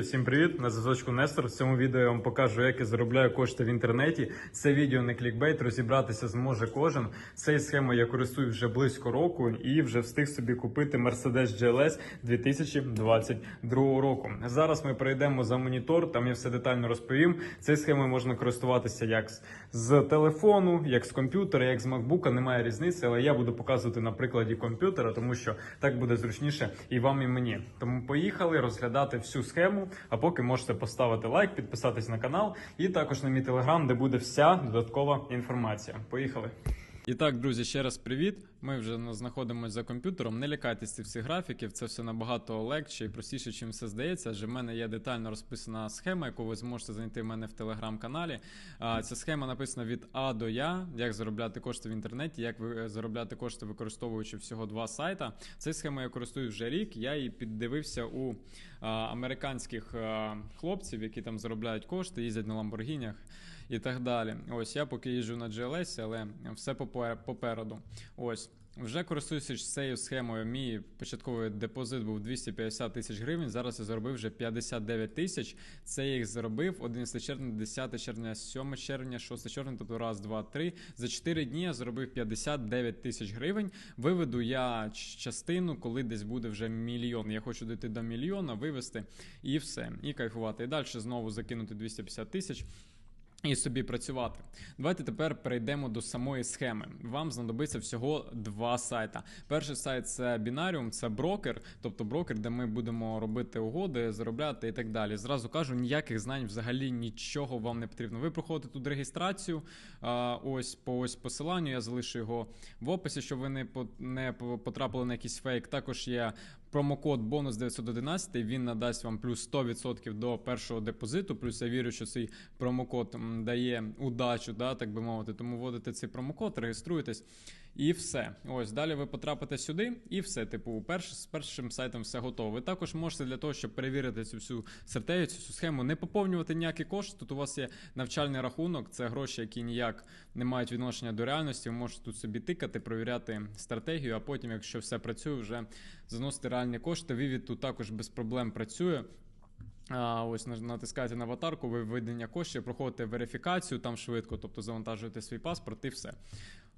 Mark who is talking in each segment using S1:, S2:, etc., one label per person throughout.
S1: Друзі, всім привіт! На зв'язочку Нестор. В цьому відео я вам покажу, як я заробляю кошти в інтернеті. Це відео не клікбейт, розібратися зможе кожен. Цією схемою я користуюсь вже близько року і вже встиг собі купити Mercedes GLS 2022 року. Зараз ми перейдемо за монітор, там я все детально розповім. Цією схемою можна користуватися як з- телефону, як з комп'ютера, як з MacBook, немає різниці, але я буду показувати на прикладі комп'ютера, тому що так буде зручніше і вам, і мені. Тому поїхали розглядати всю схему. А поки можете поставити лайк, підписатись на канал і також на мій телеграм, де буде вся додаткова інформація. Поїхали. І так, друзі, ще раз привіт. Ми вже на- знаходимося за комп'ютером. Не лякайтесь цих всіх графіків, це все набагато легше і простіше, чим все здається. Адже в мене є детально розписана схема, яку ви зможете знайти в мене в телеграм-каналі. Ця схема написана від А до Я, як заробляти кошти в інтернеті, як ви- заробляти кошти, використовуючи всього два сайта. Цією схемою я користуюсь вже рік. Я її піддивився у американських хлопців, які там заробляють кошти, їздять на ламборгінях і так далі. Ось я поки їжджу на GLS, але все попереду. Ось. Вже користуючись цією схемою, мій початковий депозит був 250 тисяч гривень. Зараз я заробив вже 59 тисяч. Це я їх заробив 11 червня, 10 червня, 7 червня, 6 червня, тобто раз, два, три. За 4 дні я заробив 59 тисяч гривень. Виведу я частину, коли десь буде вже мільйон. Я хочу дійти до мільйона, вивести і все. І кайфувати. І далі знову закинути 250 тисяч. І собі працювати. Давайте тепер перейдемо до самої схеми. Вам знадобиться всього два сайта. Перший сайт це Binarium, це брокер, тобто брокер, де ми будемо робити угоди, заробляти і так далі. Зразу кажу, ніяких знань взагалі нічого вам не потрібно. Ви проходите тут реєстрацію. Ось по ось посиланню. Я залишу його в описі, щоб ви не по- не по- потрапили на якийсь фейк. Також є промокод бонус 911, Він надасть вам плюс 100% до першого депозиту. Плюс я вірю, що цей промокод дає удачу, да, так би мовити. Тому вводите цей промокод, реєструєтесь. І все. Ось далі ви потрапите сюди, і все. Типу, перш, з першим сайтом все готово. Ви також можете для того, щоб перевірити цю всю стратегію, цю всю схему, не поповнювати ніякі кошти. Тут у вас є навчальний рахунок, це гроші, які ніяк не мають відношення до реальності. Ви можете тут собі тикати, провіряти стратегію, а потім, якщо все працює, вже заносити реальні кошти. Вивід тут також без проблем працює. А, ось натискаєте на аватарку, ви введення коштів, проходите верифікацію там швидко, тобто завантажуєте свій паспорт і все.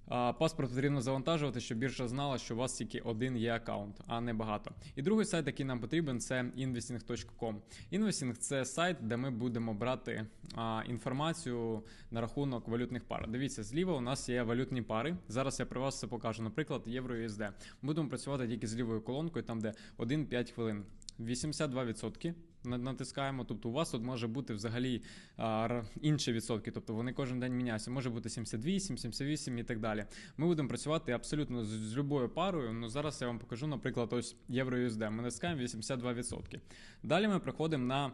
S1: Паспорт потрібно завантажувати, щоб біржа знала, що у вас тільки один є аккаунт, а не багато. І другий сайт, який нам потрібен, це investing.com. Investing – це сайт, де ми будемо брати а, інформацію на рахунок валютних пар. Дивіться, зліва у нас є валютні пари. Зараз я при вас це покажу. Наприклад, євро USD. Будемо працювати тільки з лівою колонкою, там де 1-5 хвилин. 82% натискаємо. Тобто у вас тут може бути взагалі а, інші відсотки, тобто вони кожен день міняються. Може бути 78, 78 і так далі. Ми будемо працювати абсолютно з, з любою парою. Ну зараз я вам покажу, наприклад, ось євро USD. Ми натискаємо 82%. Далі ми приходимо на.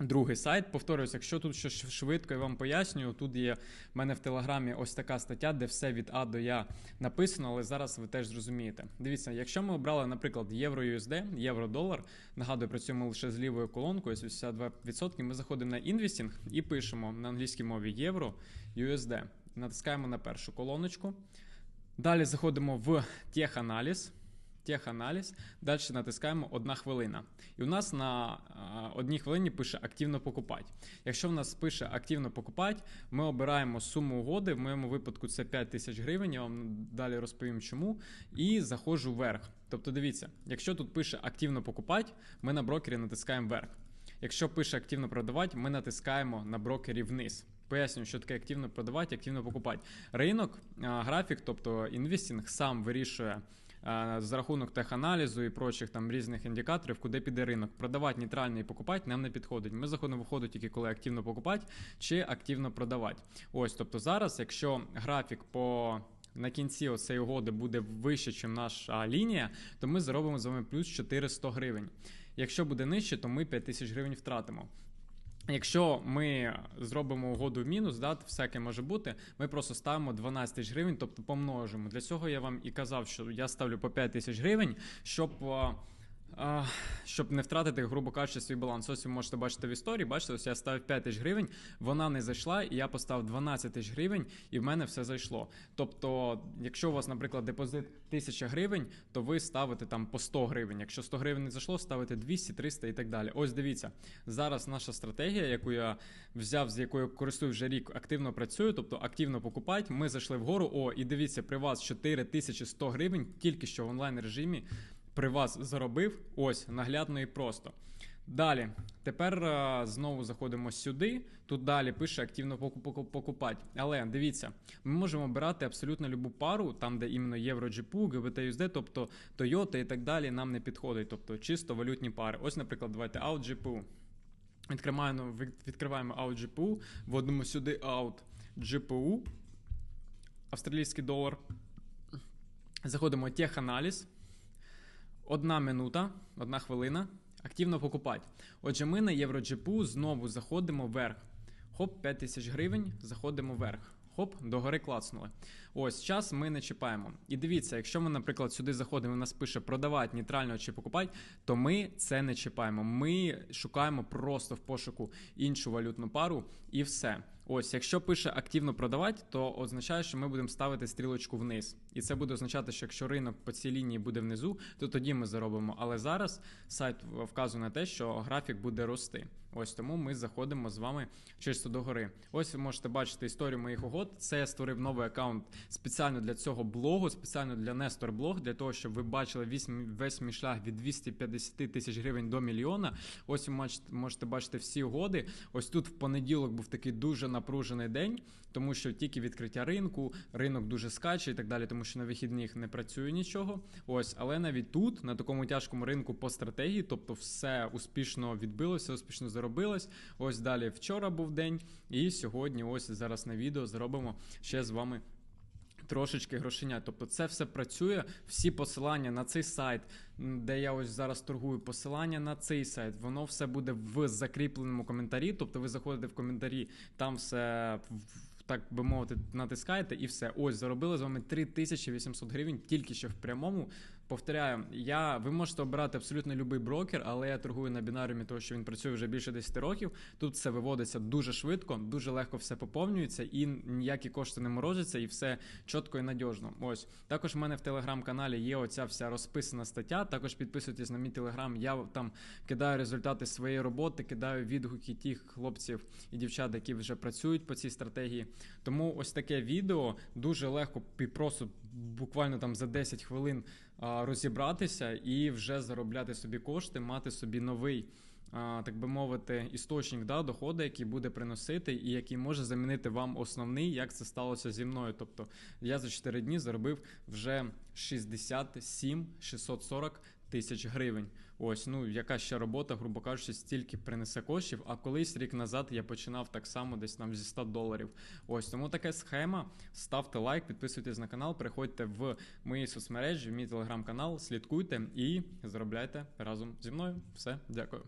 S1: Другий сайт, повторюсь, якщо тут щось швидко я вам пояснюю, тут є в мене в телеграмі ось така стаття, де все від А до Я написано, але зараз ви теж зрозумієте. Дивіться, якщо ми обрали, наприклад, євро USD, євро-долар, нагадую, працюємо лише з лівою колонкою, 82%, ми заходимо на інвестінг і пишемо на англійській мові євро USD. Натискаємо на першу колоночку. Далі заходимо в теханаліз. Теханаліз, далі натискаємо одна хвилина. І у нас на одній хвилині пише активно покупати. Якщо в нас пише активно покупати, ми обираємо суму угоди. В моєму випадку це 5 тисяч гривень. Я вам далі розповім чому. І заходжу вверх. Тобто, дивіться, якщо тут пише активно покупати, ми на брокері натискаємо вверх. Якщо пише активно продавати, ми натискаємо на брокері вниз. Пояснюю, що таке активно продавати, активно покупати. Ринок, графік, тобто інвестінг, сам вирішує за рахунок теханалізу і прочих там різних індикаторів, куди піде ринок. Продавати нейтрально і покупати нам не підходить. Ми заходимо виходить тільки коли активно покупати чи активно продавати. Ось, тобто зараз, якщо графік по на кінці цієї угоди буде вище, ніж наша лінія, то ми заробимо з вами плюс 400 гривень. Якщо буде нижче, то ми 5000 гривень втратимо. Якщо ми зробимо угоду в мінус, да, всяке може бути, ми просто ставимо 12 тисяч гривень, тобто помножимо. Для цього я вам і казав, що я ставлю по 5 тисяч гривень, щоб щоб не втратити, грубо кажучи, свій баланс. Ось ви можете бачити в історії. Бачите, ось я ставив 5 тисяч гривень, вона не зайшла, і я поставив 12 тисяч гривень, і в мене все зайшло. Тобто, якщо у вас, наприклад, депозит 1000 гривень, то ви ставите там по 100 гривень. Якщо 100 гривень не зайшло, ставите 200, 300 і так далі. Ось дивіться, зараз наша стратегія, яку я взяв, з якою користуюсь вже рік, активно працюю, тобто активно покупати. Ми зайшли вгору. О, і дивіться, при вас 4100 гривень, тільки що в онлайн режимі при вас заробив. Ось наглядно і просто. Далі, тепер е, знову заходимо сюди. Тут далі пише активно поку- поку- покупати. Але дивіться, ми можемо обирати абсолютно любу пару, там, де іменно євро GPU, GBT тобто Toyota і так далі, нам не підходить. Тобто чисто валютні пари. Ось, наприклад, давайте out GPU. Відкриваємо, відкриваємо out GPU, вводимо сюди out GPU, австралійський долар. Заходимо теханаліз. Одна минута, одна хвилина. Активно покупати. Отже, ми на євроджипу знову заходимо вверх. Хоп, 5 тисяч гривень, заходимо вверх. Хоп, догори клацнули. Ось час ми не чіпаємо. І дивіться, якщо ми, наприклад, сюди заходимо, і нас пише продавати нейтрально чи покупати, то ми це не чіпаємо. Ми шукаємо просто в пошуку іншу валютну пару і все. Ось, якщо пише активно продавати, то означає, що ми будемо ставити стрілочку вниз. І це буде означати, що якщо ринок по цій лінії буде внизу, то тоді ми заробимо. Але зараз сайт вказує на те, що графік буде рости. Ось тому ми заходимо з вами чисто догори. Ось ви можете бачити історію моїх угод. Це я створив новий аккаунт спеціально для цього блогу, спеціально для Нестор Блог, для того, щоб ви бачили весь, мій шлях від 250 тисяч гривень до мільйона. Ось ви можете бачити всі угоди. Ось тут в понеділок був такий дуже напружений день, тому що тільки відкриття ринку, ринок дуже скаче і так далі, тому що на вихідних не працює нічого. Ось, але навіть тут, на такому тяжкому ринку по стратегії, тобто все успішно відбилося, успішно заробилось. Ось далі вчора був день, і сьогодні, ось зараз на відео зробимо ще з вами. Трошечки грошеня, Тобто це все працює. Всі посилання на цей сайт, де я ось зараз торгую, посилання на цей сайт, воно все буде в закріпленому коментарі. Тобто ви заходите в коментарі, там все так би мовити, натискаєте і все. Ось заробили з вами 3800 гривень тільки що в прямому. Повторяю, я, ви можете обирати абсолютно будь-який брокер, але я торгую на бінаріумі, тому що він працює вже більше 10 років. Тут все виводиться дуже швидко, дуже легко все поповнюється, і ніякі кошти не морозяться, і все чітко і надіжно. Ось також в мене в телеграм-каналі є оця вся розписана стаття. Також підписуйтесь на мій телеграм. Я там кидаю результати своєї роботи, кидаю відгуки тих хлопців і дівчат, які вже працюють по цій стратегії. Тому ось таке відео дуже легко і просто буквально там за 10 хвилин розібратися і вже заробляти собі кошти, мати собі новий. Так би мовити, істочник да, доходу, який буде приносити, і який може замінити вам основний, як це сталося зі мною. Тобто я за 4 дні заробив вже 67 640 тисяч гривень. Ось, ну яка ще робота, грубо кажучи, стільки принесе коштів. А колись рік назад я починав так само, десь там зі 100 доларів. Ось тому така схема. Ставте лайк, підписуйтесь на канал, приходьте в мої соцмережі, в мій телеграм-канал, слідкуйте і заробляйте разом зі мною. Все, дякую.